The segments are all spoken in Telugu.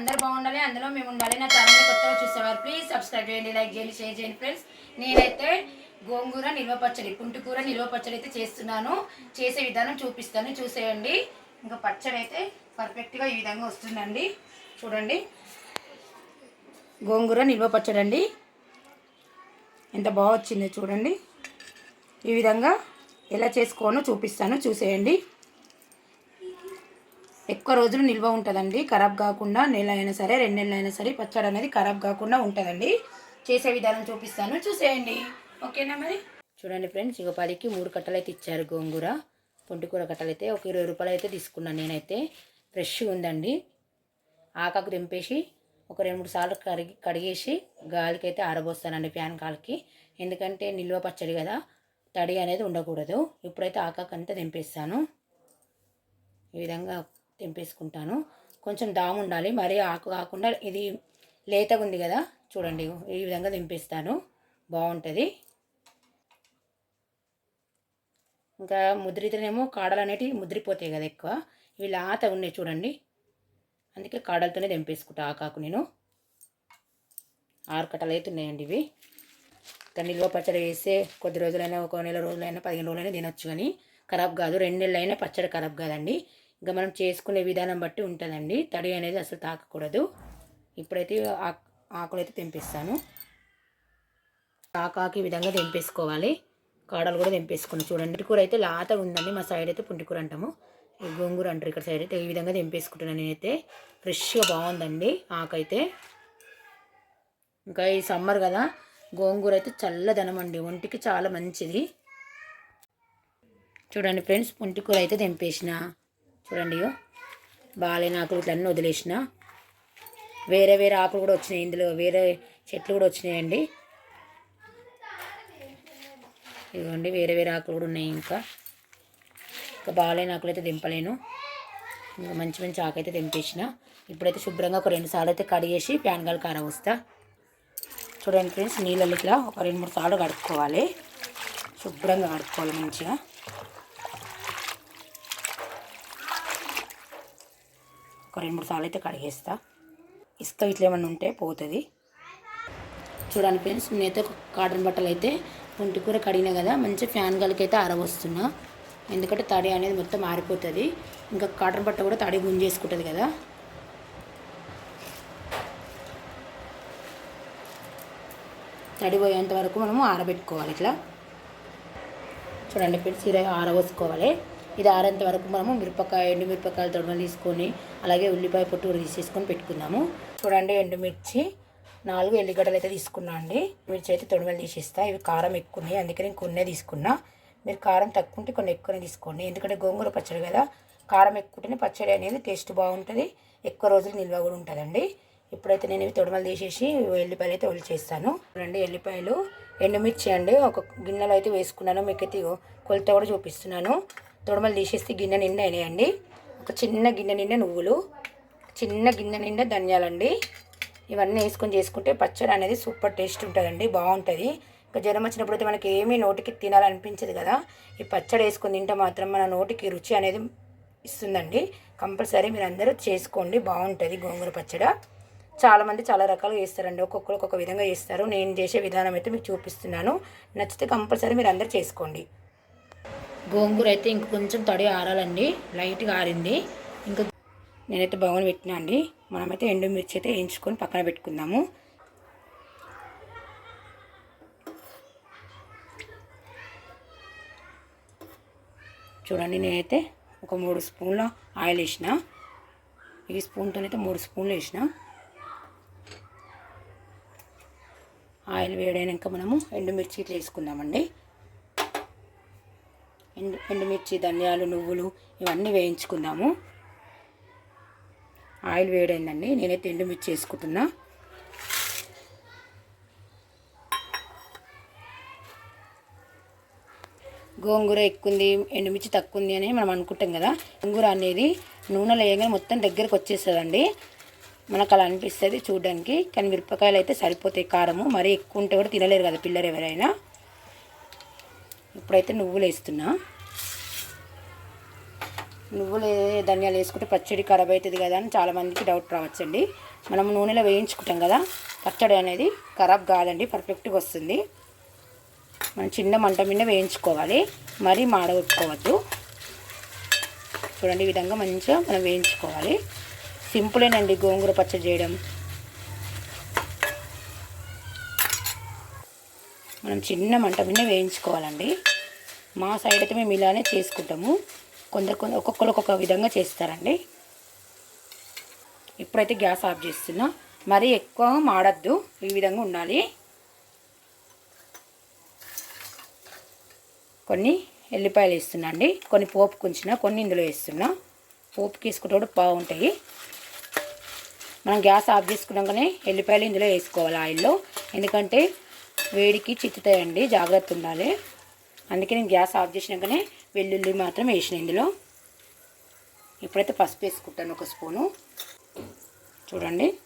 అందరూ బాగుండాలి అందులో మేము ఉండాలి. నా ఛానల్ కొత్తగా చూసేవారు ప్లీజ్ సబ్స్క్రైబ్ చేయండి లైక్ చేయండి షేర్ చేయండి ఫ్రెండ్స్ నేనైతే గోంగూర నిల్వ పచ్చడి పుంటికూర నిల్వ పచ్చడి అయితే చేస్తున్నాను. చేసే విధానం చూపిస్తాను చూసేయండి. ఇంకా పచ్చడి అయితే పర్ఫెక్ట్గా ఈ విధంగా వస్తుందండి. చూడండి. గోంగూర నిల్వ పచ్చడి అండి. ఎంత బాగా వచ్చిందో చూడండి. ఈ విధంగా ఎలా చేసుకోనో చూపిస్తాను చూసేయండి. ఎక్కువ రోజులు నిల్వ ఉంటుందండి. ఖరాబ్ కాకుండా నెల అయినా సరే రెండు నెలలు అయినా సరే పచ్చడి అనేది ఖరాబ్ కాకుండా ఉంటుందండి. చేసే విధానం చూపిస్తాను. చూసేయండి. ఓకేనా మరి? చూడండి ఫ్రెండ్స్ ఇంకో పదికి మూడు కట్టలు అయితే ఇచ్చారు గోంగూర. పొంటికూర కట్టలు అయితే ఒక ఇరవై రూపాయలు అయితే తీసుకున్నాను నేనైతే. ఫ్రెష్గా ఉందండి. ఆకాకు తెంపేసి ఒక రెండు మూడు సార్లు కడిగి కడిగేసి గాలికి అయితే ఆరబోస్తానండి ఫ్యాన్ కాలికి. ఎందుకంటే నిల్వ పచ్చడి కదా తడి అనేది ఉండకూడదు. ఇప్పుడైతే ఆకాకు అంతా తెంపేస్తాను ఈ విధంగా తెంపేసుకుంటాను. కొంచెం దాము ఉండాలి. మరీ ఆకు కాకుండా ఇది లేతగా ఉంది కదా. చూడండి ఈ విధంగా తెంపేస్తాను. బాగుంటుంది. ఇంకా ముద్రితేనేమో కాడలు అనేటివి ముద్రిపోతాయి కదా ఎక్కువ. ఇవి లాత ఉన్నాయి చూడండి. అందుకే కాడలతోనే తెంపేసుకుంటా ఆకాకు నేను. ఆరు కట్టలు అయితే ఉన్నాయండి ఇవి. ఇంకా నిల్వ పచ్చడి వేస్తే కొద్ది రోజులైనా ఒక నెల రోజులైనా పదిహేను రోజులైనా తినొచ్చు కానీ ఖరాబ్ కాదు. రెండు నెలలైనా పచ్చడి ఖరాబ్ కాదండి. ఇంకా మనం చేసుకునే విధానం బట్టి ఉంటుందండి. తడి అనేది అసలు తాకకూడదు. ఇప్పుడైతే ఆకు ఆకులు అయితే తెంపిస్తాను. ఆకాకి ఈ విధంగా తెంపేసుకోవాలి. కాడలు కూడా తెంపేసుకుని చూడండి. కూర అయితే లాతగా ఉందండి. మా సైడ్ అయితే పుంటికూర అంటాము. గోంగూర అంటారు ఇక్కడ సైడ్ అయితే. ఈ విధంగా తెంపేసుకుంటున్నాను నేనైతే. ఫ్రెష్గా బాగుందండి ఆకైతే. ఇంకా ఈ సమ్మర్ కదా. గోంగూర అయితే చల్లదనం అండి. ఒంటికి చాలా మంచిది. చూడండి ఫ్రెండ్స్ పుంటికూర అయితే తెంపేసిన. చూడండి ఇగో. బాగాలేని ఆకులు ఇట్లా అన్నీ వదిలేసిన. వేరే వేరే ఆకులు కూడా వచ్చినాయి ఇందులో. వేరే చెట్లు కూడా వచ్చినాయండి. ఇదిగోండి వేరే వేరే ఆకులు కూడా ఉన్నాయి ఇంకా. ఇంకా బాగాలేని ఆకులు అయితే దింపలేను. ఇంకా మంచి మంచి ఆకు అయితే దింపేసిన ఇప్పుడైతే శుభ్రంగా ఒక రెండు సార్లు అయితే కడిగేసి ప్యాన్ గాలి వస్తా చూడండి ఫ్రెండ్స్ నీళ్ళలో ఇట్లా ఒక రెండు మూడు సార్లు కడుక్కోవాలి. శుభ్రంగా కడుక్కోవాలి మంచిగా. ఒక రెండు మూడు సార్లు అయితే కడిగేస్తా. ఇసుక ఇట్లా ఏమన్నా ఉంటే పోతుంది. చూడండి ఫ్రెండ్స్ నేనైతే ఒక కాటన్ బట్టలు అయితే పుంటి కూర కడిగినా కదా మంచి ఫ్యాన్ గాలికి అయితే ఆరవస్తున్నా ఎందుకంటే తడి అనేది మొత్తం ఆరిపోతుంది. ఇంకా కాటన్ బట్ట కూడా తడి గుంజేసుకుంటుంది కదా. తడి పోయేంత వరకు మనము ఆరబెట్టుకోవాలి ఇట్లా. చూడండి ఫ్రెండ్స్ ఇలా ఆరబోసుకోవాలి. ఇది ఆరేంత వరకు మనము మిరపకాయ ఎండు మిరపకాయలు తొడమలు తీసుకొని అలాగే ఉల్లిపాయ పొట్టు తీసేసుకొని పెట్టుకుందాము. చూడండి ఎండుమిర్చి నాలుగు ఎల్లిగడ్డలు అయితే తీసుకున్నా అండి. మిర్చి అయితే తొడమలు తీసేస్తా. ఇవి కారం ఎక్కువ ఉన్నాయి అందుకే నేను కొన్నే తీసుకున్నా. మీరు కారం తక్కువ ఉంటే కొన్ని ఎక్కువనే తీసుకోండి. ఎందుకంటే గోంగూర పచ్చడి కదా కారం ఎక్కువ ఉంటేనే పచ్చడి అనేది టేస్ట్ బాగుంటుంది ఎక్కువ రోజులు నిల్వ కూడా ఉంటుందండి. ఇప్పుడైతే నేను ఇవి తొడమలు తీసేసి ఎల్లిపాయలు అయితే ఒలి చేస్తాను రెండు ఎల్లిపాయలు ఎండుమిర్చి అండి. ఒక గిన్నెలో అయితే వేసుకున్నాను. మీకు అయితే కొలత కూడా చూపిస్తున్నాను. తొడమలు తీసేస్తే గిన్నె నిండా అయినాయండి. ఒక చిన్న గిన్నె నిండా నువ్వులు చిన్న గిన్నె నిండా ధనియాలండి. ఇవన్నీ వేసుకొని చేసుకుంటే పచ్చడి అనేది సూపర్ టేస్ట్ ఉంటుందండి బాగుంటుంది. ఇంకా జ్వరం వచ్చినప్పుడు అయితే మనకి ఏమీ నోటికి తినాలనిపించదు కదా. ఈ పచ్చడి వేసుకొని తింటే మాత్రం మన నోటికి రుచి అనేది ఇస్తుందండి. కంపల్సరీ మీరు అందరూ చేసుకోండి బాగుంటుంది గోంగూర పచ్చడి. చాలామంది చాలా రకాలుగా చేస్తారండి ఒక్కొక్కరు ఒక్కొక్క విధంగా చేస్తారు. నేను చేసే విధానం అయితే మీకు చూపిస్తున్నాను. నచ్చితే కంపల్సరీ మీరు అందరూ చేసుకోండి. గోంగూర అయితే ఇంక కొంచెం తడి ఆరాలండి. లైట్గా ఆరింది. ఇంకా నేనైతే బౌన్ పెట్టినా అండి. మనమైతే ఎండుమిర్చి అయితే వేయించుకొని పక్కన పెట్టుకుందాము. చూడండి నేనైతే ఒక మూడు స్పూన్ల ఆయిల్ వేసిన. ఈ స్పూన్తో అయితే మూడు స్పూన్లు వేసిన. ఆయిల్ వేడైనాక మనము ఎండుమిర్చి ఇట్లా వేసుకుందామండి. ఎండు ఎండుమిర్చి ధనియాలు నువ్వులు ఇవన్నీ వేయించుకుందాము. ఆయిల్ వేడైందండి నేనైతే ఎండుమిర్చి వేసుకుంటున్నా. గోంగూర ఎక్కువంది ఎండుమిర్చి తక్కువ ఉంది అని మనం అనుకుంటాం కదా. గోంగూర అనేది నూనెలో వేయగానే మొత్తం దగ్గరకు వచ్చేస్తుందండి. మనకు అలా అనిపిస్తుంది చూడడానికి కానీ మిరపకాయలు అయితే సరిపోతాయి కారము. మరీ ఎక్కువ ఉంటే కూడా తినలేరు కదా పిల్లలు ఎవరైనా. ఇప్పుడైతే నువ్వులు వేస్తున్నా. నువ్వులు ఏ- ధనియాలు వేసుకుంటే పచ్చడి ఖరాబ్ అవుతుంది కదా అని చాలామందికి డౌట్ రావచ్చండి. మనం నూనెలో వేయించుకుంటాం కదా పచ్చడి అనేది ఖరాబ్ కాదండి పర్ఫెక్ట్గా వస్తుంది. మనం చిన్న మంట మీద వేయించుకోవాలి మరీ మాడగొట్టుకోవద్దు. చూడండి ఈ విధంగా మంచిగా మనం వేయించుకోవాలి. సింపులేనండి గోంగూర పచ్చడి చేయడం. మనం చిన్న మంట మీద వేయించుకోవాలండి. మా సైడ్ అయితే మేము ఇలానే చేసుకుంటాము. కొందరు కొందరు ఒక్కొక్కరు ఒక్కొక్క విధంగా చేస్తారండి. ఇప్పుడైతే గ్యాస్ ఆఫ్ చేస్తున్నా. మరీ ఎక్కువ మాడద్దు. ఈ విధంగా ఉండాలి. కొన్ని ఎల్లిపాయలు వేస్తున్నా అండి. కొన్ని పోపు కుంచిన కొన్ని ఇందులో వేస్తున్నా. పోపుకి వేసుకుంటే బాగుంటాయి మనం గ్యాస్ ఆఫ్ చేసుకున్నాకనే ఎల్లిపాయలు ఇందులో వేసుకోవాలి ఆయిల్లో. ఎందుకంటే వేడికి చిత్తుతాయండి జాగ్రత్త ఉండాలి. అందుకే నేను గ్యాస్ ఆఫ్ చేసినాకనే వెల్లుల్లి మాత్రం వేసిన ఇందులో. ఇప్పుడైతే పసుపు వేసుకుంటాను ఒక స్పూను. చూడండి.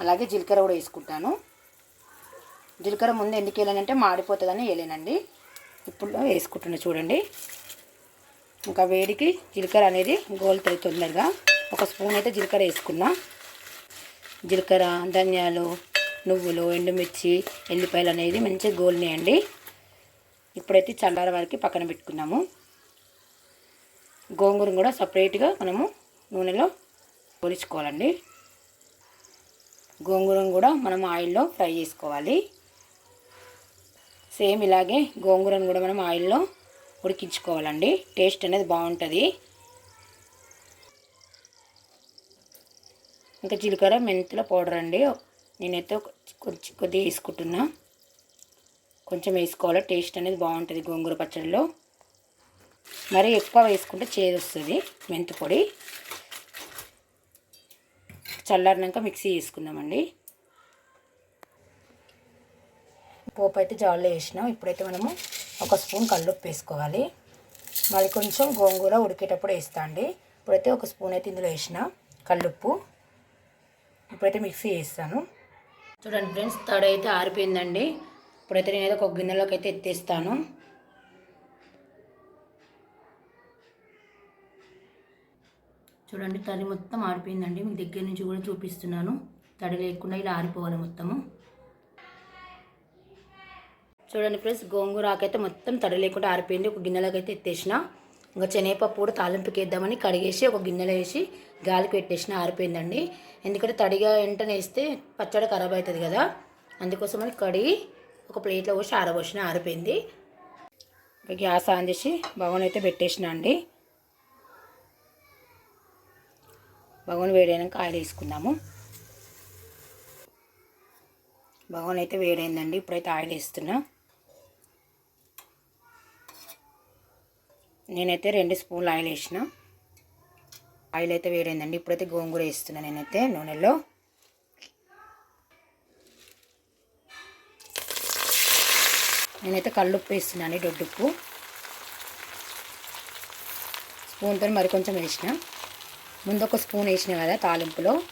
అలాగే జీలకర్ర కూడా వేసుకుంటాను. జీలకర్ర ముందు ఎందుకు వేయలేనంటే మాడిపోతుందని వేయలేనండి. ఇప్పుడు వేసుకుంటున్నా చూడండి. ఇంకా వేడికి జీలకర్ర అనేది గోలుతుంది తొందరగా. ఒక స్పూన్ అయితే జీలకర్ర వేసుకున్నా. జీలకర్ర ధనియాలు నువ్వులు ఎండుమిర్చి ఎల్లిపాయలు అనేది మంచిగా గోలినాయండి. ఇప్పుడైతే చల్లార వరకు పక్కన పెట్టుకున్నాము. గోంగూర కూడా సపరేట్గా మనము నూనెలో పొలుచుకోవాలండి. గోంగూరను కూడా మనం ఆయిల్లో ఫ్రై చేసుకోవాలి. సేమ్ ఇలాగే గోంగూరను కూడా మనం ఆయిల్లో ఉడికించుకోవాలండి. టేస్ట్ అనేది బాగుంటుంది. ఇంకా జీలకర్ర మెంతుల పౌడర్ అండి. నేనైతే కొంచెం కొద్దిగా వేసుకుంటున్నా. కొంచెం వేసుకోవాలి? టేస్ట్ అనేది బాగుంటుంది గోంగూర పచ్చడిలో. మరీ ఎక్కువ వేసుకుంటే చేదు వస్తుంది మెంతి పొడి. చల్లారినాక మిక్సీ వేసుకుందామండి పోపు అయితే జాల్లో వేసినాం. ఇప్పుడైతే మనము ఒక స్పూన్ కల్లుప్పు వేసుకోవాలి. మళ్ళీ కొంచెం గోంగూర ఉడికేటప్పుడు వేస్తా అండి. ఇప్పుడైతే ఒక స్పూన్ అయితే ఇందులో వేసిన కల్లుప్పు. ఇప్పుడైతే మిక్సీ వేస్తాను చూడండి ఫ్రెండ్స్ తడ అయితే ఆరిపోయిందండి. ఇప్పుడైతే నేనైతే ఒక గిన్నెలోకి అయితే ఎత్తేస్తాను. చూడండి తడి మొత్తం ఆరిపోయిందండి. మీకు దగ్గర నుంచి కూడా చూపిస్తున్నాను. తడి లేకుండా ఇలా ఆరిపోవాలి మొత్తము. చూడండి ఫ్రెండ్స్ గోంగూరాకైతే మొత్తం తడి లేకుండా ఆరిపోయింది. ఒక గిన్నెలోకి అయితే ఎత్తేసిన. ఇంకా శనగపప్పు కూడా తాలింపుకి వేద్దామని కడిగేసి ఒక గిన్నెలో వేసి గాలికి పెట్టేసిన ఆరిపోయిందండి. ఎందుకంటే తడిగా వెంటనే వేస్తే పచ్చడి ఖరాబ్ అవుతుంది కదా. అందుకోసమని కడిగి ఒక ప్లేట్లో పోసి ఆరబోసిన ఆరిపోయింది. గ్యాస్ ఆన్ చేసి బగోన్ అయితే పెట్టేసిన అండి. బగోన్ వేడైనాక ఆయిల్ వేసుకుందాము. బగోన్ అయితే వేడైందండి ఇప్పుడైతే ఆయిల్ వేస్తున్నా. నేనైతే రెండు స్పూన్లు ఆయిల్ వేసిన. ఆయిల్ అయితే వేడైందండి. ఇప్పుడైతే గోంగూర వేస్తున్నా నేనైతే నూనెలో. నేనైతే కళ్ళుప్పు వేస్తున్నాను దొడ్డుప్పు. స్పూన్తో మరి కొంచెం వేసిన. ముందు ఒక స్పూన్ వేసిన కదా తాలింపులో.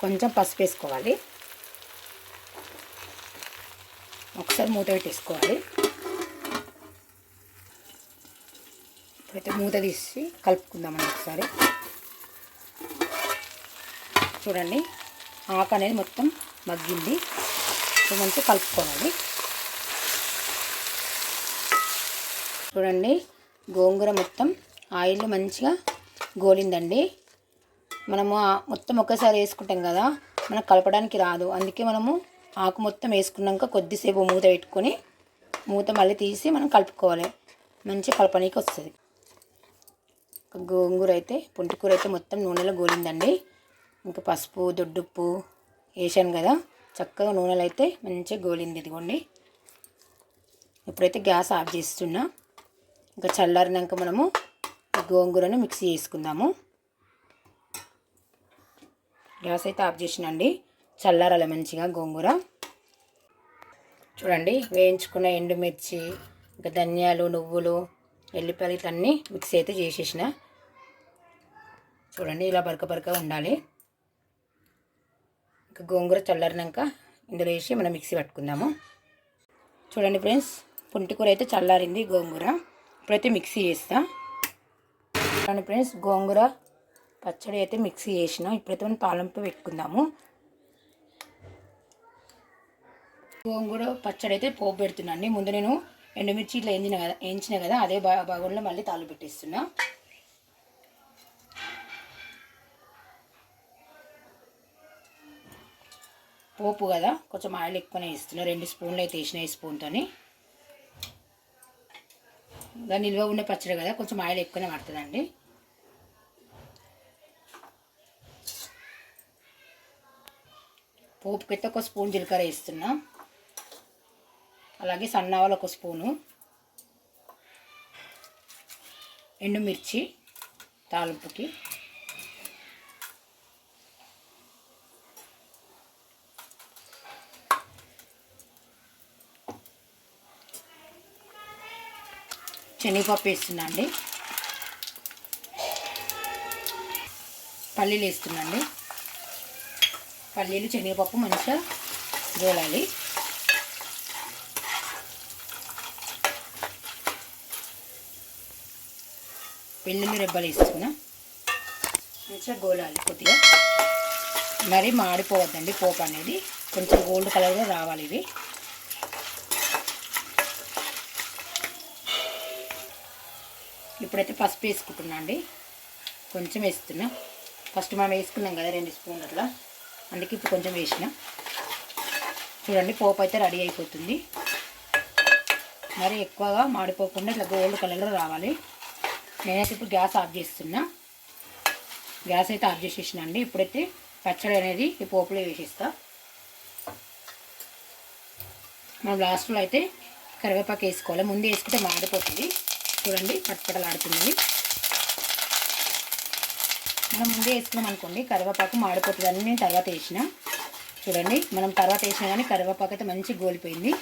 కొంచెం పసుపు వేసుకోవాలి. ఒకసారి మూత పెట్టేసుకోవాలి అయితే మూత తీసి కలుపుకుందామండి ఒకసారి. చూడండి ఆకు అనేది మొత్తం మగ్గింది. మంచిగా కలుపుకోవాలి. చూడండి గోంగూర మొత్తం ఆయిల్ మంచిగా గోలిందండి. మనము మొత్తం ఒకేసారి వేసుకుంటాం కదా మనకు కలపడానికి రాదు. అందుకే మనము ఆకు మొత్తం వేసుకున్నాక కొద్దిసేపు మూత పెట్టుకొని మూత మళ్ళీ తీసి మనం కలుపుకోవాలి. మంచి కలపనీకి వస్తుంది. గోంగూర అయితే పుంటికూర అయితే మొత్తం నూనెలో గోలిందండి. ఇంకా పసుపు దొడ్డుప్పు వేసాను కదా చక్కగా నూనెలో అయితే మంచిగా గోలింది ఇదిగోండి. ఇప్పుడైతే గ్యాస్ ఆఫ్ చేస్తున్నా. ఇంకా చల్లారినాక మనము గోంగూరను మిక్సీ చేసుకుందాము. గ్యాస్ అయితే ఆఫ్ చేసినండి. చల్లారాలి మంచిగా గోంగూర. చూడండి వేయించుకున్న ఎండుమిర్చి ఇంకా ధనియాలు నువ్వులు ఎల్లిపాయలు ఇట్లన్నీ మిక్సీ అయితే చేసేసిన. చూడండి ఇలా బరక బరక ఉండాలి. ఇంకా గోంగూర చల్లారినాక ఇందులో వేసి మనం మిక్సీ పట్టుకుందాము. చూడండి ఫ్రెండ్స్ పుంటికూర అయితే చల్లారింది గోంగూర. ఇప్పుడైతే మిక్సీ చేస్తా. చూడండి ఫ్రెండ్స్ గోంగూర పచ్చడి అయితే మిక్సీ చేసిన. ఇప్పుడైతే మనం తాలింపు పెట్టుకుందాము. గోంగూర పచ్చడి అయితే పోపు పెడుతున్నాను ముందు నేను ఎండుమిర్చి ఇట్లా ఎంచిన కదా ఎంచిన కదా అదే బా బగోన్లో మళ్ళీ తాలు పెట్టేస్తున్నా. పోపు కదా కొంచెం ఆయిల్ ఎక్కువనే ఇస్తున్నా రెండు స్పూన్లు అయితే వేసిన ఈ స్పూన్తోని ఇంకా నిల్వ ఉండే పచ్చడి కదా కొంచెం ఆయిల్ ఎక్కువనే పడుతుందండి. పోపుకైతే ఒక స్పూన్ జీలకర్ర వేస్తున్నా. అలాగే సన్నావాలు ఒక స్పూను. ఎండుమిర్చి తాలింపుకి. శనగపప్పు వేస్తున్నాండి పల్లీలు వేస్తున్నాండి పల్లీలు శనగపప్పు మంచిగా గోలాలి. వెల్లుల్లి రెబ్బలు వేసుకున్నా మంచిగా గోలాలి కొద్దిగా. మరి మాడిపోవద్దండి పోపు అనేది. కొంచెం గోల్డ్ కలర్లో రావాలి ఇవి. ఇప్పుడైతే పసుపు వేసుకుంటున్నా అండి. కొంచెం వేస్తున్నా. ఫస్ట్ మనం వేసుకున్నాం కదా రెండు స్పూన్లు అట్లా. అందుకే ఇప్పుడు కొంచెం వేసిన. చూడండి పోపు అయితే రెడీ అయిపోతుంది. మరి ఎక్కువగా మాడిపోకుండా ఇట్లా గోల్డ్ కలర్లో రావాలి. నేనైతే ఇప్పుడు గ్యాస్ ఆఫ్ చేస్తున్నా. గ్యాస్ అయితే ఆఫ్ చేసేసిన అండి ఇప్పుడైతే పచ్చడి అనేది ఈ పోపులో వేసేస్తా. మనం లాస్ట్లో అయితే కరివేపాకు వేసుకోవాలి. ముందు వేసుకుంటే మాడిపోతుంది. చూడండి పట్టుపటలాడుతుంది మనం ముందే వేసుకున్నాం అనుకోండి కరివేపాకు మాడిపోతుంది. అని నేను తర్వాత వేసిన. చూడండి మనం తర్వాత వేసినా కానీ కరివేపాకు అయితే మంచి గోలిపోయింది.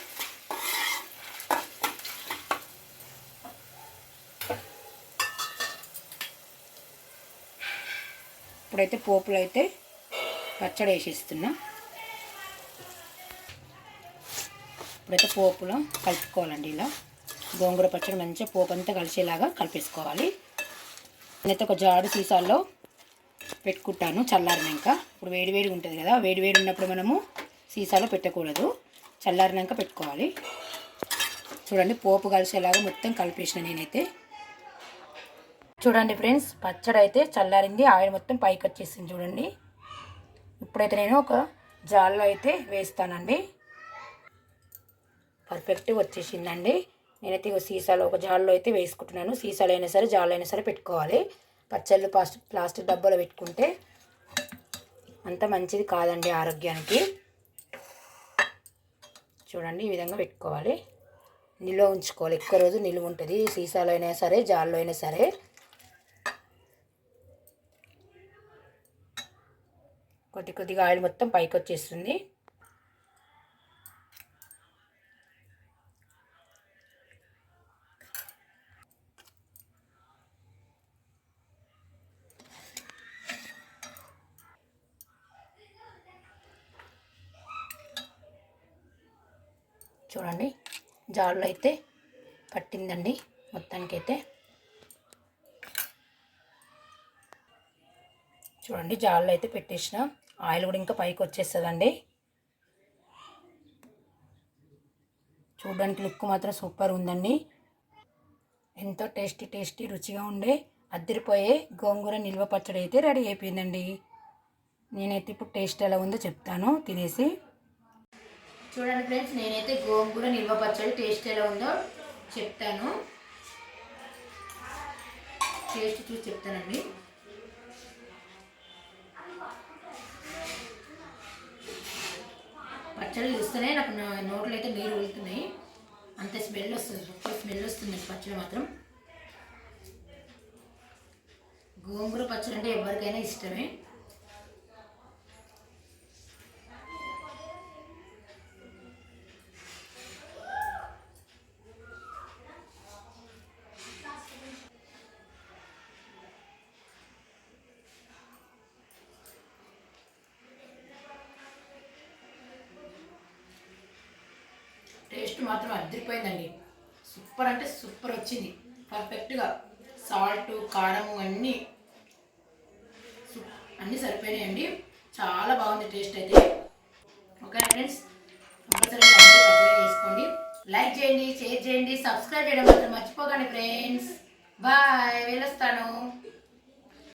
ఇప్పుడైతే పోపులో అయితే పచ్చడి వేసేస్తున్నా. ఇప్పుడైతే పోపులో కలుపుకోవాలండి ఇలా. గోంగూర పచ్చడి మంచిగా పోపు అంతా కలిసేలాగా కలిపేసుకోవాలి. నేనైతే ఒక జాడు సీసాల్లో పెట్టుకుంటాను చల్లారినాక. ఇప్పుడు వేడి వేడిగా ఉంటుంది కదా వేడి వేడి ఉన్నప్పుడు మనము సీసాలో పెట్టకూడదు. చల్లారినాక పెట్టుకోవాలి. చూడండి పోపు కలిసేలాగా మొత్తం కలిపేసిన నేనైతే చూడండి ఫ్రెండ్స్ పచ్చడి అయితే చల్లారింది ఆయిల్ మొత్తం పైకి వచ్చేసింది చూడండి. ఇప్పుడైతే నేను ఒక జాల్లో అయితే వేస్తానండి. పర్ఫెక్ట్గా వచ్చేసిందండి. నేనైతే ఒక సీసాలో ఒక జాల్లో అయితే వేసుకుంటున్నాను. సీసాలు అయినా సరే జాల్లో అయినా సరే పెట్టుకోవాలి. పచ్చళ్ళు ప్లాస్టిక్ ప్లాస్టిక్ డబ్బాలో పెట్టుకుంటే అంత మంచిది కాదండి ఆరోగ్యానికి. చూడండి ఈ విధంగా పెట్టుకోవాలి. నిల్వ ఉంచుకోవాలి. ఎక్కువ రోజు నిల్వ ఉంటుంది. సీసాలో అయినా సరే జాల్లో అయినా సరే. కొద్ది కొద్దిగా ఆయిల్ మొత్తం పైకి వచ్చేస్తుంది చూడండి జాలు అయితే పట్టిందండి మొత్తానికైతే. చూడండి జాల్లో అయితే పెట్టేసిన. ఆయిల్ కూడా ఇంకా పైకి వచ్చేస్తుందండి. చూడడానికి లుక్ మాత్రం సూపర్ ఉందండి. ఎంతో టేస్టీ టేస్టీ రుచిగా ఉండే అద్దరిపోయే గోంగూర నిల్వ పచ్చడి అయితే రెడీ అయిపోయిందండి. నేనైతే ఇప్పుడు టేస్ట్ ఎలా ఉందో చెప్తాను తినేసి. చూడండి ఫ్రెండ్స్ నేనైతే గోంగూర నిల్వ పచ్చడి టేస్ట్ ఎలా ఉందో చెప్తాను. టేస్ట్ చూసి చెప్తానండి. పచ్చళ్ళు చూస్తేనే నాకు నోట్లో అయితే నీరు వెళ్తున్నాయి. అంత స్మెల్ వస్తుంది సూపర్ స్మెల్ వస్తుంది పచ్చడి మాత్రం. గోంగూర పచ్చడి అంటే ఎవరికైనా ఇష్టమే. టేస్ట్ మాత్రం అద్దరిపోయిందండి సూపర్ అంటే సూపర్ వచ్చింది. పర్ఫెక్ట్గా సాల్ట్ కారము అన్నీ అన్నీ సరిపోయినాయండి. చాలా బాగుంది టేస్ట్ అయితే. Okay friends? కంపల్సరీ పచ్చడి చేసుకోండి. లైక్ చేయండి షేర్ చేయండి సబ్స్క్రైబ్ చేయడం మాత్రం మర్చిపోకండి ఫ్రెండ్స్. బాయ్ వెళ్ళొస్తాను.